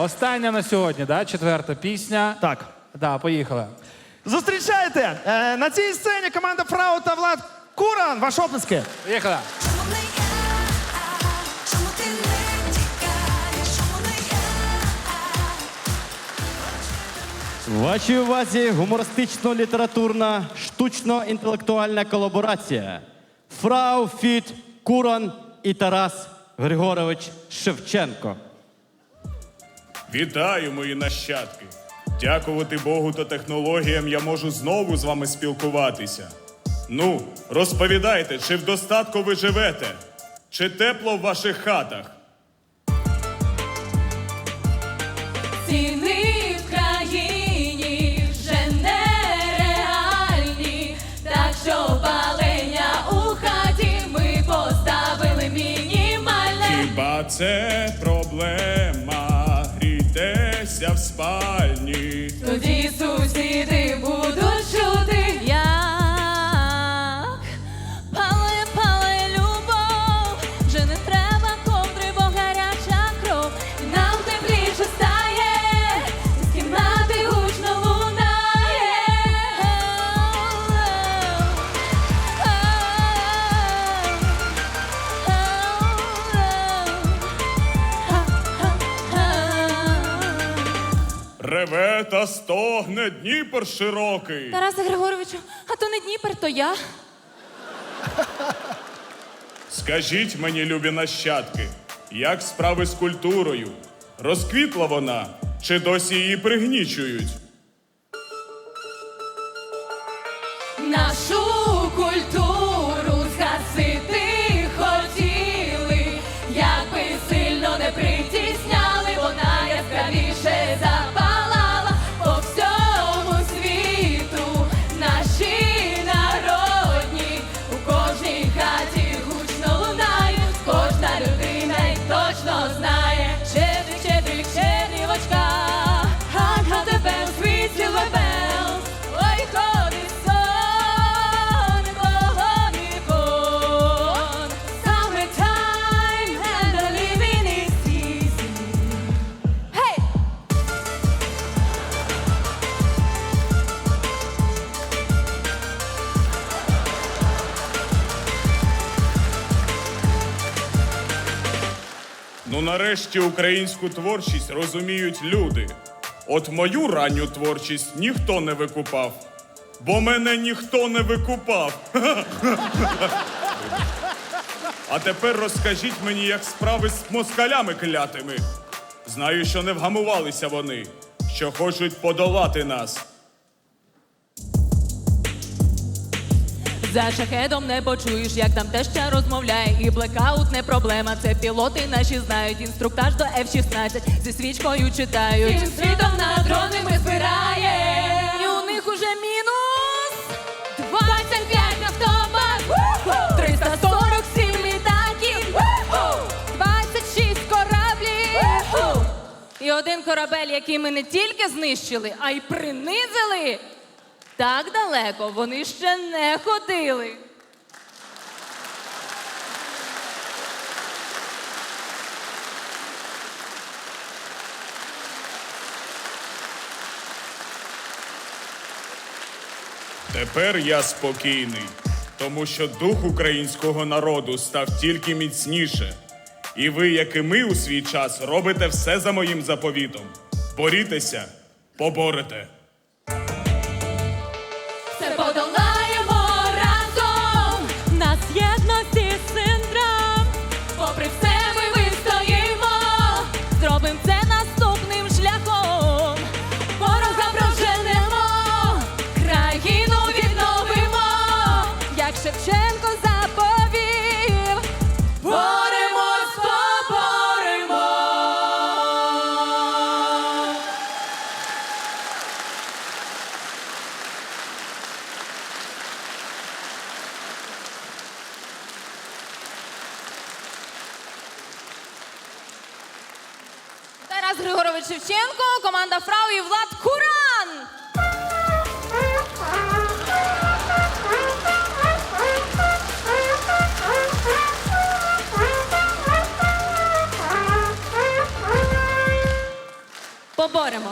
остання на сьогодні, да? четверта пісня. Так. Да, поїхали. Зустрічайте! Е, на цій сцені команда Фрау та Влад Куран. Ваші оплески. Поїхали. Я? Вашій увазі гумористично-літературна штучно-інтелектуальна колаборація. Фрау Фіт Куран і Тарас Григорович Шевченко. Вітаю, мої нащадки! Дякувати Богу та технологіям я можу знову з вами спілкуватися. Ну, розповідайте, чи в достатку ви живете? Чи тепло в ваших хатах? Ціни в країні вже нереальні, так що палення у хаті ми поставили мінімальне. Хіба це спальні. Тоді сусіди Реве та стогне Дніпр широкий. Тарасе Григоровичу, а то не Дніпер, то я. Скажіть мені, любі нащадки, як справи з культурою? Розквітла вона, чи досі її пригнічують? Нашу культуру Ну, нарешті українську творчість розуміють люди. От мою ранню творчість ніхто не викупав, бо мене ніхто не викупав. А тепер розкажіть мені, як справи з москалями клятими. Знаю, що не вгамувалися вони, що хочуть подолати нас. За шахедом не почуєш, як там теща розмовляє, і блекаут не проблема. Це пілоти наші знають. Інструктаж до F-16 зі свічкою читають. Всім світом на дрони ми збирає. І у них уже мінус 25 автобат, 347 літаків, 26 кораблів. І один корабель, який ми не тільки знищили, а й принизили. Так далеко вони ще не ходили. Тепер я спокійний, тому що дух українського народу став тільки міцніше. І ви, як і ми у свій час, робите все за моїм заповітом. Борітеся, поборете. Тарас Григорович Шевченко, команда Фрау і Влад Куран. Поборемо.